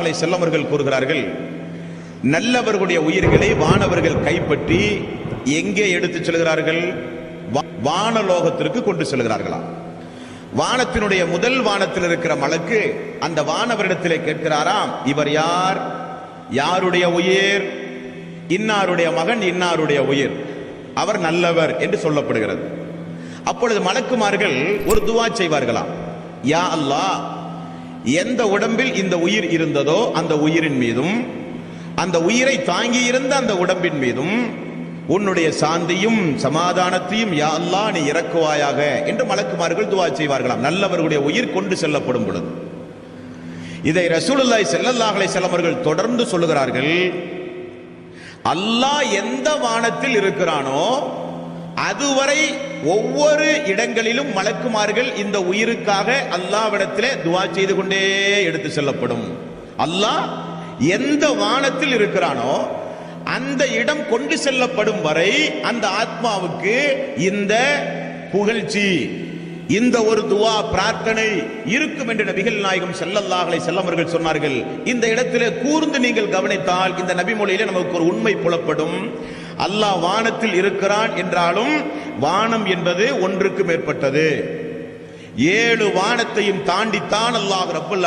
அலை செல்லவர்கள் கூறுகிறார்கள் நல்லவர்களுடைய உயிர்களை வானவர்கள் கைப்பற்றி எங்கே எடுத்துச் செல்கிறார்கள்? வானலோகத்திற்கு கொண்டு செல்கிறார்களாம் வானத்தினுடைய முதல் வானத்தில் இருக்கிற மலக்கு அந்த வானவரிடத்திலே கேட்கிறாராம் இவர் யார்? யாருடைய உயிர்? இன்னாருடைய மகன் இன்னாருடைய உயிர்? அவர் நல்லவர் என்று சொல்லப்படுகிறது. அப்பொழுது மலக்குமார்கள் ஒரு துவா செய்வார்களாம் யா அல்லாஹ் எந்த உடம்பில் இந்த உயிர் இருந்ததோ அந்த உயிரின் மீதும் அந்த உயிரை தாங்கி இருந்த அந்த உடம்பின் மீதும் உன்னுடைய சாந்தியும் சமாதானத்தையும் யா அல்லாஹ் நீ இறக்குவாயாக என்று மலக்குமார்கள் துவா செய்வார்களாம். நல்லவர்களுடைய உயிர் கொண்டு செல்லப்படும் பொழுது. இதை ரசூலுல்லாய் செல்லல்லாஹலை செல்லவர்கள் தொடர்ந்து சொல்லுகிறார்கள். அல்லாஹ் எந்த வானத்தில் இருக்கிறானோ அதுவரை ஒவ்வொரு இடங்களிலும் மலக்குமார்கள் இந்த உயிருக்காக அல்லாவிடத்திலே துவா செய்து கொண்டே எடுத்து செல்லப்படும். அல்லாஹ் எந்த வானத்தில் இருக்கிறானோ அந்த இடம் கொண்டு செல்லப்படும் வரை அந்த ஆத்மாவுக்கு இந்த புகழ்ச்சி இந்த ஒரு துவா பிரார்த்தனை இருக்கும் என்று நபிகள் நாயகம் செல்லல்லாஹலை செல்லவர்கள் சொன்னார்கள். இந்த இடத்திலே கூர்ந்து நீங்கள் கவனித்தால் இந்த நபிமொழியில நமக்கு ஒரு உண்மை புலப்படும். அல்லாஹ் வானத்தில் இருக்கிறான் என்றாலும் வானம் என்பது ஒன்றுக்கு மேற்பட்டது. ஏழு வானத்தையும் தாண்டித்தான் அல்லாஹ் ரப்புல்